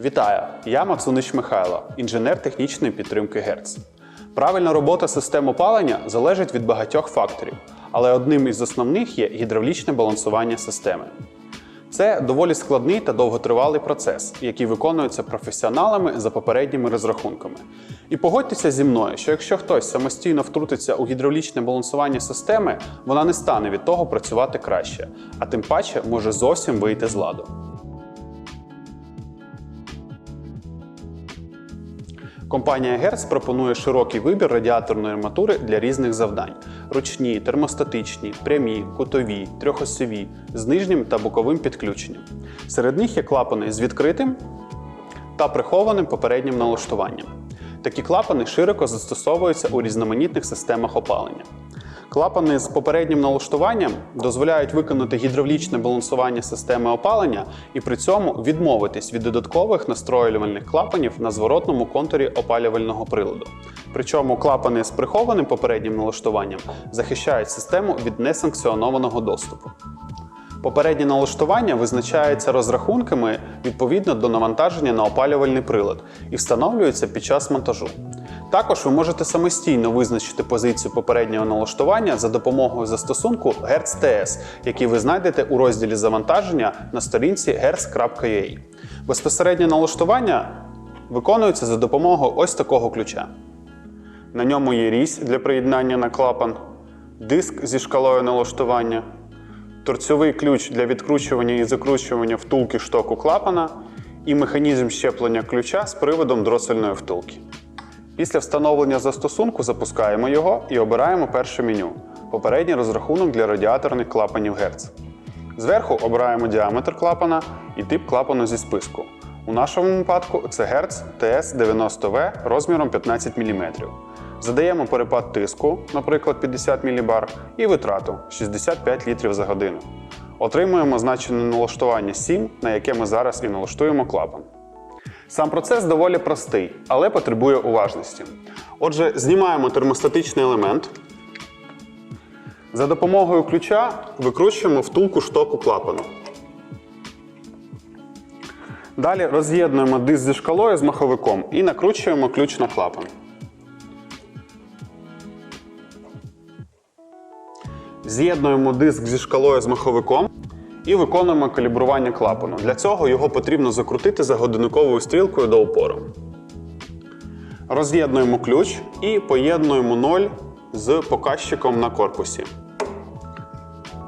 Вітаю! Я Мацунич Михайло, інженер технічної підтримки ГЕРЦ. Правильна робота систем опалення залежить від багатьох факторів, але одним із основних є гідравлічне балансування системи. Це доволі складний та довготривалий процес, який виконується професіоналами за попередніми розрахунками. І погодьтеся зі мною, що якщо хтось самостійно втрутиться у гідравлічне балансування системи, вона не стане від того працювати краще, а тим паче може зовсім вийти з ладу. Компанія Герц пропонує широкий вибір радіаторної арматури для різних завдань: ручні, термостатичні, прямі, кутові, трьохосові, з нижнім та боковим підключенням. Серед них є клапани з відкритим та прихованим попереднім налаштуванням. Такі клапани широко застосовуються у різноманітних системах опалення. Клапани з попереднім налаштуванням дозволяють виконати гідравлічне балансування системи опалення і при цьому відмовитись від додаткових настроювальних клапанів на зворотному контурі опалювального приладу. Причому клапани з прихованим попереднім налаштуванням захищають систему від несанкціонованого доступу. Попереднє налаштування визначається розрахунками відповідно до навантаження на опалювальний прилад і встановлюється під час монтажу. Також ви можете самостійно визначити позицію попереднього налаштування за допомогою застосунку Hertz TS, який ви знайдете у розділі завантаження на сторінці hertz.ua. Безпосереднє налаштування виконується за допомогою ось такого ключа. На ньому є різь для приєднання на клапан, диск зі шкалою налаштування, торцьовий ключ для відкручування і закручування втулки штоку клапана і механізм щеплення ключа з приводом дроссельної втулки. Після встановлення застосунку запускаємо його і обираємо перше меню попередній розрахунок для радіаторних клапанів Герц. Зверху обираємо діаметр клапана і тип клапану зі списку. У нашому випадку це Герц TS90V розміром 15 мм. Задаємо перепад тиску, наприклад 50 мб, і витрату 65 літрів за годину. Отримуємо значене налаштування 7, на яке ми зараз і налаштуємо клапан. Сам процес доволі простий, але потребує уважності. Отже, знімаємо термостатичний елемент. За допомогою ключа викручуємо втулку штоку клапану. Далі роз'єднуємо диск зі шкалою з маховиком і накручуємо ключ на клапан. З'єднуємо диск зі шкалою з маховиком і виконуємо калібрування клапану. Для цього його потрібно закрутити за годинниковою стрілкою до опору. Роз'єднуємо ключ і поєднуємо 0 з показчиком на корпусі.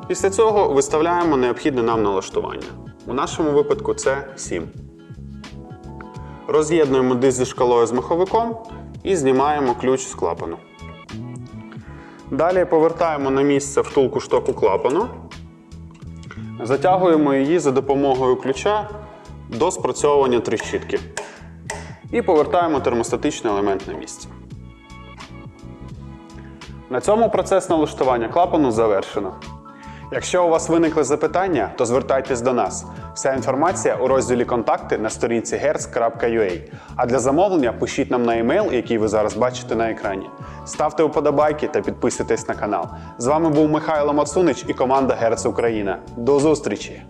Після цього виставляємо необхідне нам налаштування. У нашому випадку це 7. Роз'єднуємо диск зі шкалою з маховиком і знімаємо ключ з клапану. Далі повертаємо на місце втулку штоку клапану. Затягуємо її за допомогою ключа до спрацьовування тріщітки. І повертаємо термостатичний елемент на місце. На цьому процес налаштування клапану завершено. Якщо у вас виникли запитання, то звертайтесь до нас. Вся інформація у розділі Контакти на сторінці herz.ua. А для замовлення пишіть нам на емейл, який ви зараз бачите на екрані. Ставте вподобайки та підписуйтесь на канал. З вами був Михайло Мацунич і команда Герц Україна. До зустрічі!